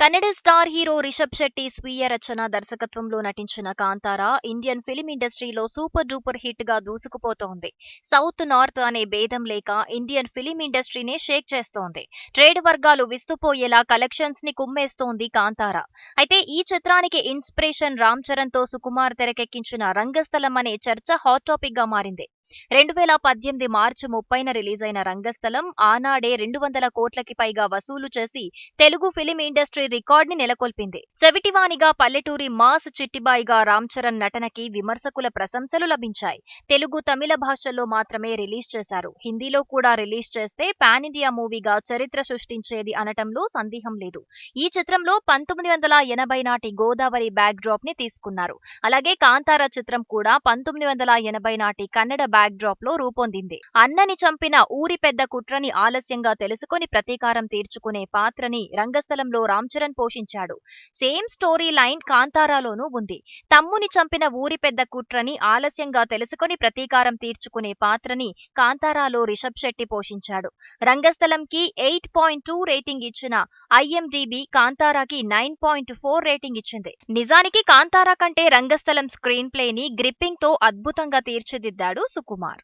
Kannada star hero Rishab Shetty స్వీయ రచన దర్శకత్వంలో నటించిన కాంతారా ఇండియన్ ఫిలిం ఇండస్ట్రీలో సూపర్ డూపర్ హిట్గా దూసుకుపోతోంది. సౌత్ నార్త్ అనే భేదం లేక ఇండియన్ ఫిలిం ఇండస్ట్రీనే షేక్ చేస్తోంది. ట్రేడ్ వర్గాలు విస్తుపోయేలా కలెక్షన్స్ని కుమ్మేస్తోంది కాంతారా. అయితే ఈ చిత్రానికి ఇన్స్పిరేషన్ రామ్ చరణ్తో సుకుమార్ తెరకెక్కించిన రంగస్థలం అనే చర్చ హాట్ టాపిక్గా మారింది. రెండు వేల పద్దెనిమిది మార్చి ముప్పైన రిలీజ్ అయిన రంగస్థలం ఆనాడే రెండు వందల కోట్లకి పైగా వసూలు చేసి తెలుగు ఫిలిం ఇండస్ట్రీ రికార్డ్ని నెలకొల్పింది. చెవిటివానిగా పల్లెటూరి మాస్ చిట్టిబాయిగా రామ్ చరణ్ నటనకి విమర్శకుల ప్రశంసలు లభించాయి. తెలుగు తమిళ భాషల్లో మాత్రమే రిలీజ్ చేశారు. హిందీలో కూడా రిలీజ్ చేస్తే పాన్ ఇండియా మూవీగా చరిత్ర సృష్టించేది అనటంలో సందేహం లేదు. ఈ చిత్రంలో పంతొమ్మిది వందల ఎనభై నాటి గోదావరి బ్యాక్ డ్రాప్ని తీసుకున్నారు. అలాగే కాంతార చిత్రం కూడా పంతొమ్మిది వందల ఎనభై నాటి కన్నడ బ్యాక్ డ్రాప్లో రూపొందింది. అన్నని చంపిన ఊరి పెద్ద కుట్రని ఆలస్యంగా తెలుసుకొని ప్రతీకారం తీర్చుకునే పాత్రని రంగస్థలంలో రామ్ చరణ్ పోషించాడు. సేమ్ స్టోరీ లైన్ కాంతారాలోనూ ఉంది. తమ్ముని చంపిన ఊరి పెద్ద కుట్రని ఆలస్యంగా తెలుసుకొని ప్రతీకారం తీర్చుకునే పాత్రని కాంతారాలో రిషబ్ శెట్టి పోషించాడు. రంగస్థలంకి ఎయిట్ పాయింట్ టూ రేటింగ్ ఇచ్చిన ఐఎండిబి కాంతారాకి నైన్ పాయింట్ ఫోర్ రేటింగ్ ఇచ్చింది. నిజానికి కాంతారా కంటే రంగస్థలం స్క్రీన్ ప్లేని గ్రిప్పింగ్తో అద్భుతంగా తీర్చిదిద్దాడు సుకుమార్